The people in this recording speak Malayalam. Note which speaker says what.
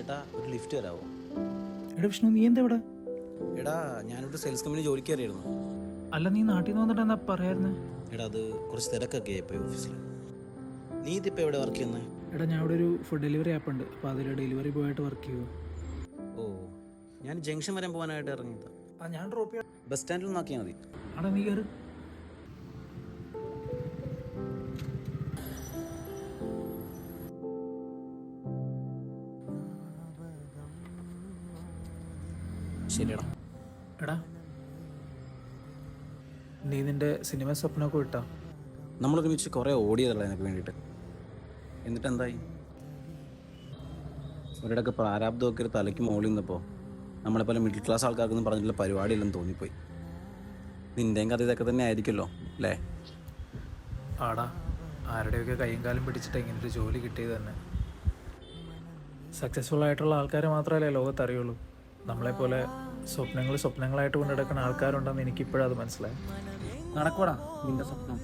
Speaker 1: ചേട്ടാ ഒരു ലിഫ്റ്റ് തരാമോ
Speaker 2: എടാ വിഷ്ണു നീ എന്താ ഇവിടെ?
Speaker 1: എടാ ഞാനൊരു സെയിൽസ് കമ്പനി ജോലിക്ക് കയറിയിരുന്നു.
Speaker 2: അല്ല നീ നാട്ടിൽ നിന്ന് വന്നിട്ട് എന്താ പറയായിരുന്നേ?
Speaker 1: എടാ അത് കുറച്ച് തിരക്കൊക്കെ ആയിപ്പോയി ഓഫീസിൽ നീ ഇതിപ്പോൾ എവിടെ വർക്ക് ചെയ്യുന്നത്
Speaker 2: എടാ ഞാൻ ഇവിടെ ഒരു ഫുഡ് ഡെലിവറി ആപ്പ് ഉണ്ട്. അപ്പോൾ അതിൽ ഡെലിവറി ബോയ് ആയിട്ട് വർക്ക് ചെയ്യുമോ
Speaker 1: ഓ ഞാൻ ജംഗ്ഷൻ വരെ പോകാനായിട്ട് ഇറങ്ങിയതാ.
Speaker 2: ആ ഞാൻ ഡ്രോപ്പ് ചെയ്യാം.
Speaker 1: ബസ് സ്റ്റാൻഡിൽ നോക്കിയാൽ മതി.
Speaker 2: എടാ നീ കയറി
Speaker 1: ശരിയടാ.
Speaker 2: എടാ. നീ നിന്റെ സിനിമ സ്വപ്നമൊക്കെ വിട്ടാ?
Speaker 1: നമ്മളൊരുമിച്ച് കുറേ ഓടിയതല്ല എനിക്ക് വേണ്ടിയിട്ട്? എന്നിട്ട് എന്തായി ഒരിടക്ക് പ്രാരാബ്ദമൊക്കെ ഒരു തലയ്ക്ക് മുകളിൽ നിന്നപ്പോൾ നമ്മളെ പോലെ മിഡിൽ ക്ലാസ് ആൾക്കാർക്കൊന്നും പറഞ്ഞിട്ടുള്ള പരിപാടിയില്ലെന്ന് തോന്നിപ്പോയി. നിന്റെയും കഥ ഇതൊക്കെ തന്നെ ആയിരിക്കുമല്ലോ അല്ലേ?
Speaker 2: ആടാ ആരുടെയൊക്കെ കൈയും കാലും പിടിച്ചിട്ട് ഇങ്ങനൊരു ജോലി കിട്ടിയത് തന്നെ? സക്സസ്ഫുൾ ആയിട്ടുള്ള ആൾക്കാരെ മാത്രമല്ലേ ലോകത്ത് അറിയുള്ളൂ നമ്മളെപ്പോലെ സ്വപ്നങ്ങൾ സ്വപ്നങ്ങളായിട്ട് കൊണ്ടെടുക്കുന്ന ആൾക്കാരുണ്ടെന്ന് എനിക്കിപ്പോഴത് മനസ്സിലായി
Speaker 1: നടക്കൂടാ നിന്റെ സ്വപ്നം.